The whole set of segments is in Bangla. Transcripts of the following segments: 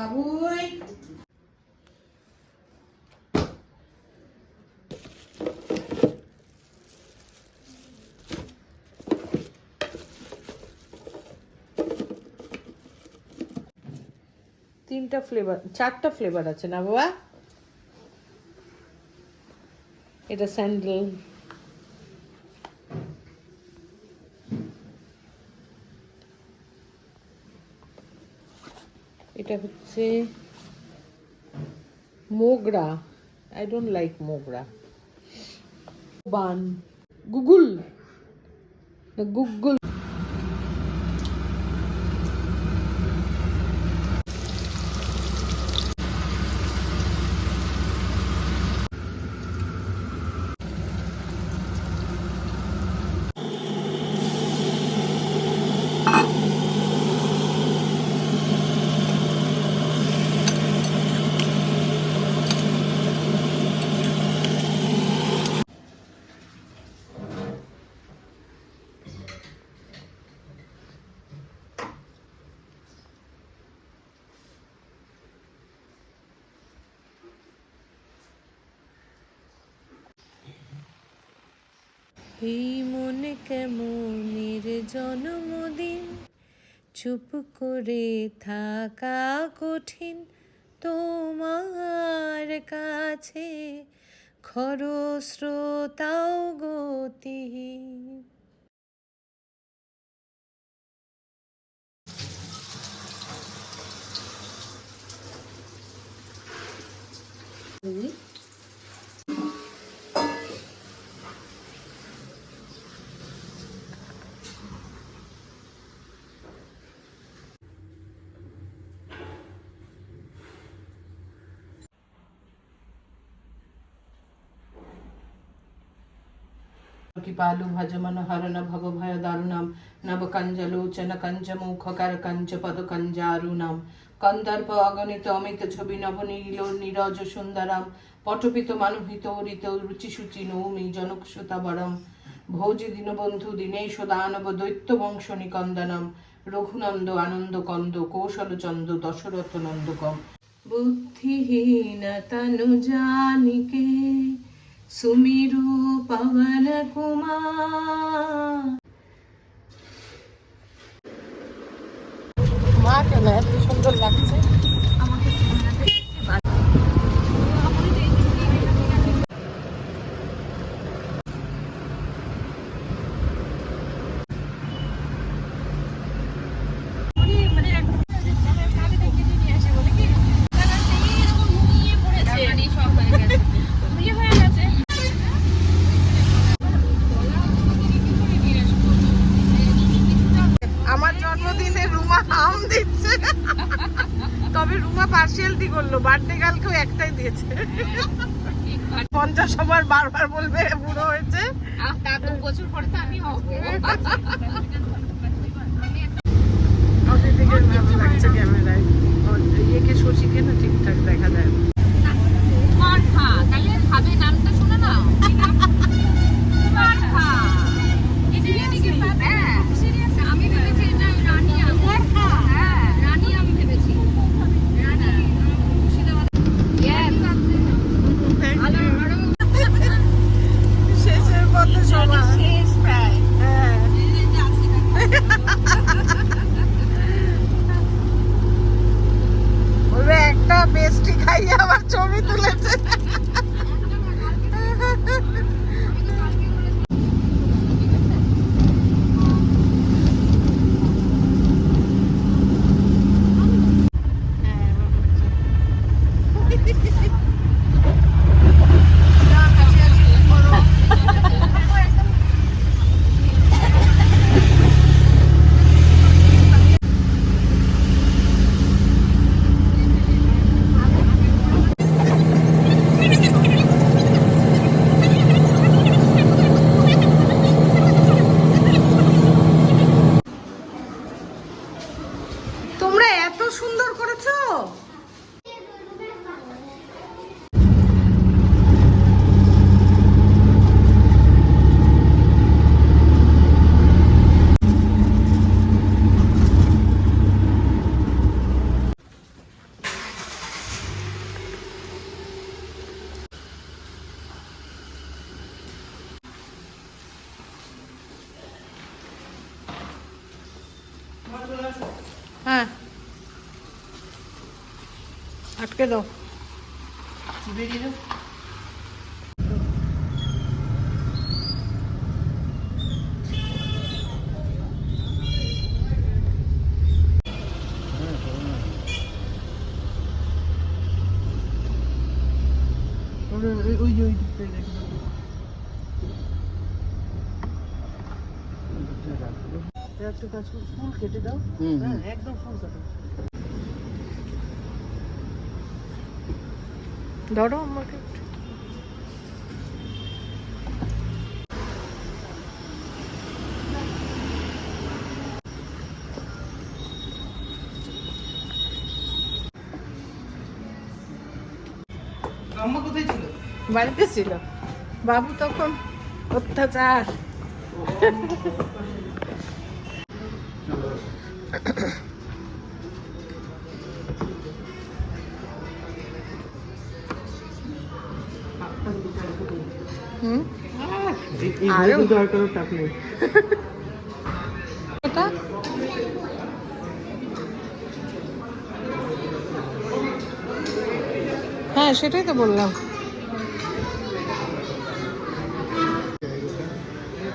বাবুই তিনটা ফ্লেভার চারটা ফ্লেভার আছে না বাবা? এটা sandal হচ্ছে Mogra I don't like Mogra bun Google Google এই মনে কেমনের জন্মদিন চুপ করে থাকা কঠিন তোমার কাছে খরস্রোতাও গতি। দুই कृपालु भज मनोहर भवभय दारुणां नवकञ्जलोचन कञ्जमुखकर कञ्जपदकञ्जारुणां कन्दर्प अगणित अमित ছবি নব নীল নীরজ সুন্দরম পটপিত মানুহিত মানহিত রুচি সুচি নৌমি জনক জনকসুতাবরম ভোজ দীনবন্ধু দীনেশ দানব দৈত্য বংশ নিকন্দনম রঘুনন্দ আনন্দ কন্দ কৌশল চন্দ দশরথ নন্দকম বুদ্ধিহীন তনু জানিকে সুমিরু পবন কুমার। মা কেন এত সুন্দর লাগছে আমার জন্মদিনে রুমা আম দিচ্ছে তবে রুমা পার্সিয়াল দি করল? বার্থডে গার্লকেও একটাই দিয়েছে। পঞ্চাশ সবার বারবার বলবে বুড়ো হয়েছে। অদিতিকে ভালো লাগছে ক্যামেরায়। ওর ইয়েকে শশীকে না ঠিকঠাক দেখা যায় না। Thank with their lips. বেরিয়ে যাও ওই যে ওই দিকটাই দেখো একটা কাজ করো, ফুল কেটে দাও হ্যাঁ একদম ফুল কাটো ধরো আমাকে। বাড়িতে ছিল। বাবু তখন অত্যাচার। আরও? কিন্তু টাক নেই এটা? হ্যাঁ সেটাই তো বললাম।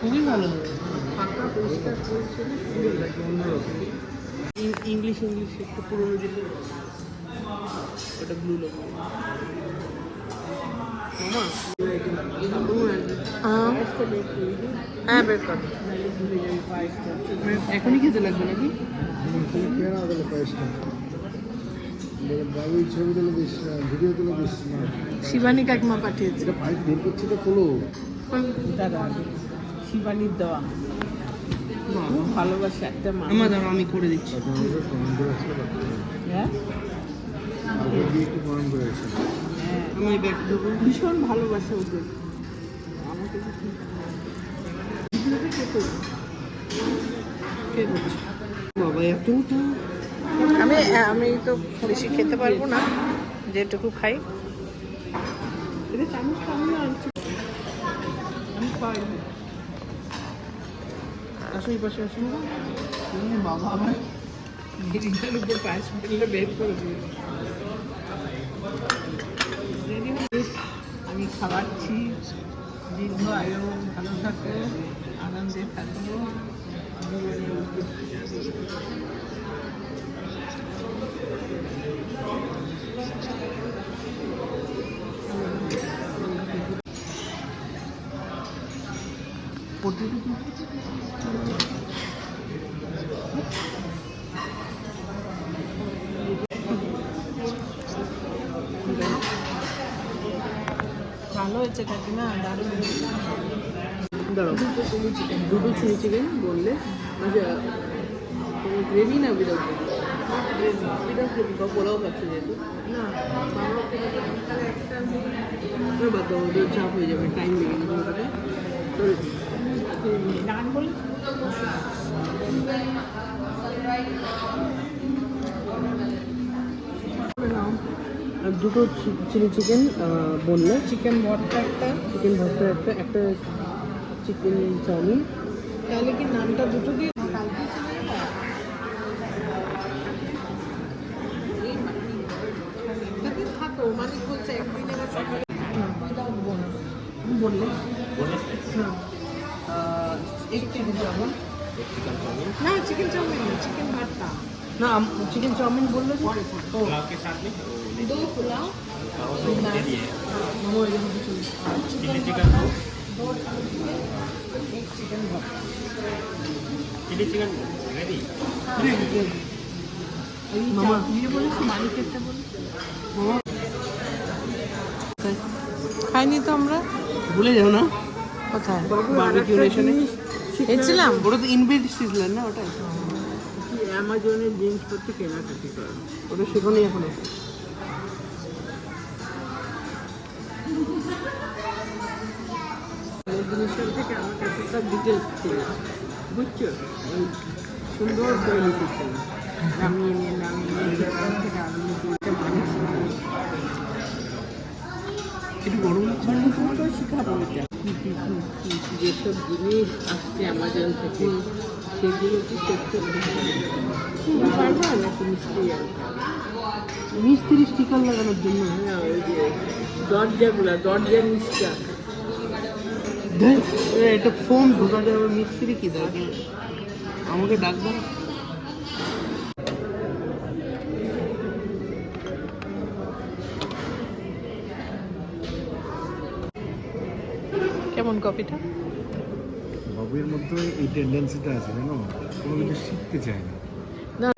খুবই ভালো। ইংলিশ ইংলিশ একটু পুরোনো দিলে ওটা ব্লু লোক মামা হ্যাঁ বের কর এখনই খেতে লাগবে নাকি? শিবানী কাকিমা পাঠিয়েছে। শিবানীর দেওয়া। ভালোবাসে একটা আমার দাঁড়া আমি করে দিচ্ছি। হ্যাঁ? হ্যাঁ আমি ব্যাগ দেবো। ভীষণ ভালোবাসে ওদের। আমাকে বাবা এতটা আমি আমি তো বেশি খেতে পারব না যেটুকু খাই। এটা আনছি আমি খাই। আসো এই পাশে আসুন বাবা আমার গিরিজার উপর পায়েস ফেললে বের করে আমি খাওয়াচ্ছি। দীর্ঘ আয়ু ভালো থাকো আনন্দে থাকো। ভালো হয়েছে কাকিমা দারুণ দাঁড়াও দুটো চিলি চিকেন বললে আচ্ছা গ্রেভি না গ্রেভি উইদাউট গ্রেভি বা পোলাও খাচ্ছে যেহেতু। না বাবা তাহলে একটা ওর বাদ দাও ওদের চাপ হয়ে যাবে টাইম লেগে যাবে ওটাতে। নান বলে দুটো চিলি চিকেন বললে। চিকেন ভর্তা একটা। চিকেন ভর্তা একটা একটা চিকেন চাউমিন। তাহলে কি নানটা দুটো দিয়ে বললে। এক চিকেন চাউমিন। না চিকেন চাউমিন না চিকেন ভর্তা। না চিকেন চাউমিন বললে খাইনি তো আমরা। ভুলে যাও না। কোথায়? বারবিকিউ নেশনে এসেছিলাম ওটা তো ইনবিল্ট সিজলার না ওটা অ্যামাজনের জিনিসপত্র কেনাকাটি করা ওটা সেখানেই এখন আছে থেকে বুঝছ সুন্দর নিয়ে মানুষ গরম যেসব জিনিস আসছে অ্যামাজন থেকে সেগুলো কি করতে পারবা নাকি মিস্ত্রি? মিস্ত্রি স্টিকার লাগানোর জন্য? হ্যাঁ ওই যে দরজাগুলা নিচটা এটা ফোন ঢোকা যাবে মিস্ত্রি কি দরকার আমাকে ডাক দাও কেমন কপিটা বাবুয়ের মধ্যে এই টেন্ডেন্সিটা আছে জানো কোনো কিছু শিখতে চায় না।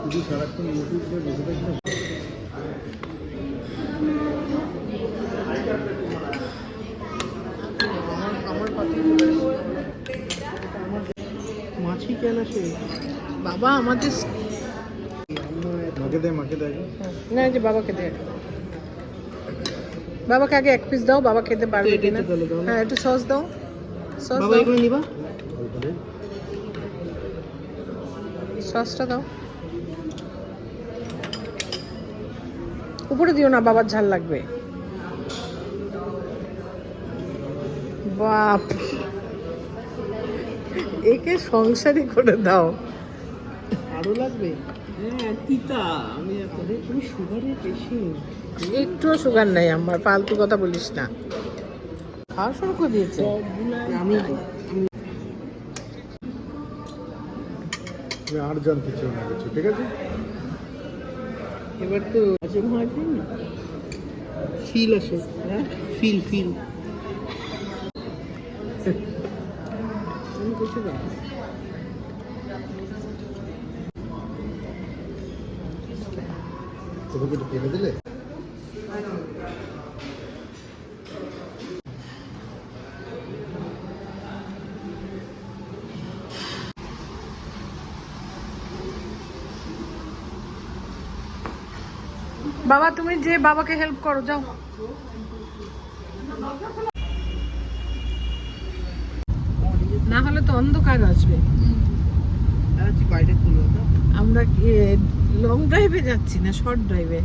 শুধু সারাক্ষণ ইউটিউবে বসে থাকলে মাছি কেন সে বাবা আমাদের মাকে দেয় মাকে দেয় না যে বাবাকে দে। বাবাকে আগে এক পিস দাও বাবা খেতে পারবে কিনা? না। হ্যাঁ একটু সস দাও। বাবা এগুলো নিবা। সসটা দাও। উপরে দিও না বাবার ঝাল লাগবে। বাপ। একে সংসারই করে দাও। আরও লাগবে? হ্যাঁ তিতা আমি তুমি সুগারের পেশেন্ট। একটুও সুগার নাই আমার ফালতু কথা বলিস না। খাওয়া শুরু করে দিয়েছে। আমি আর জানতে চাও না কিছু ঠিক আছে? এবার তো আছে মাঝে ফিল আছে হ্যাঁ? Fill fill. কিছু না। তোমাকে একটু কিনে দিলে? বাবা তুমি যে বাবাকে হেল্প করো যাও। না হলে তো অন্ধকার আসবে। আমরা লং ড্রাইভে যাচ্ছি না শর্ট ড্রাইভে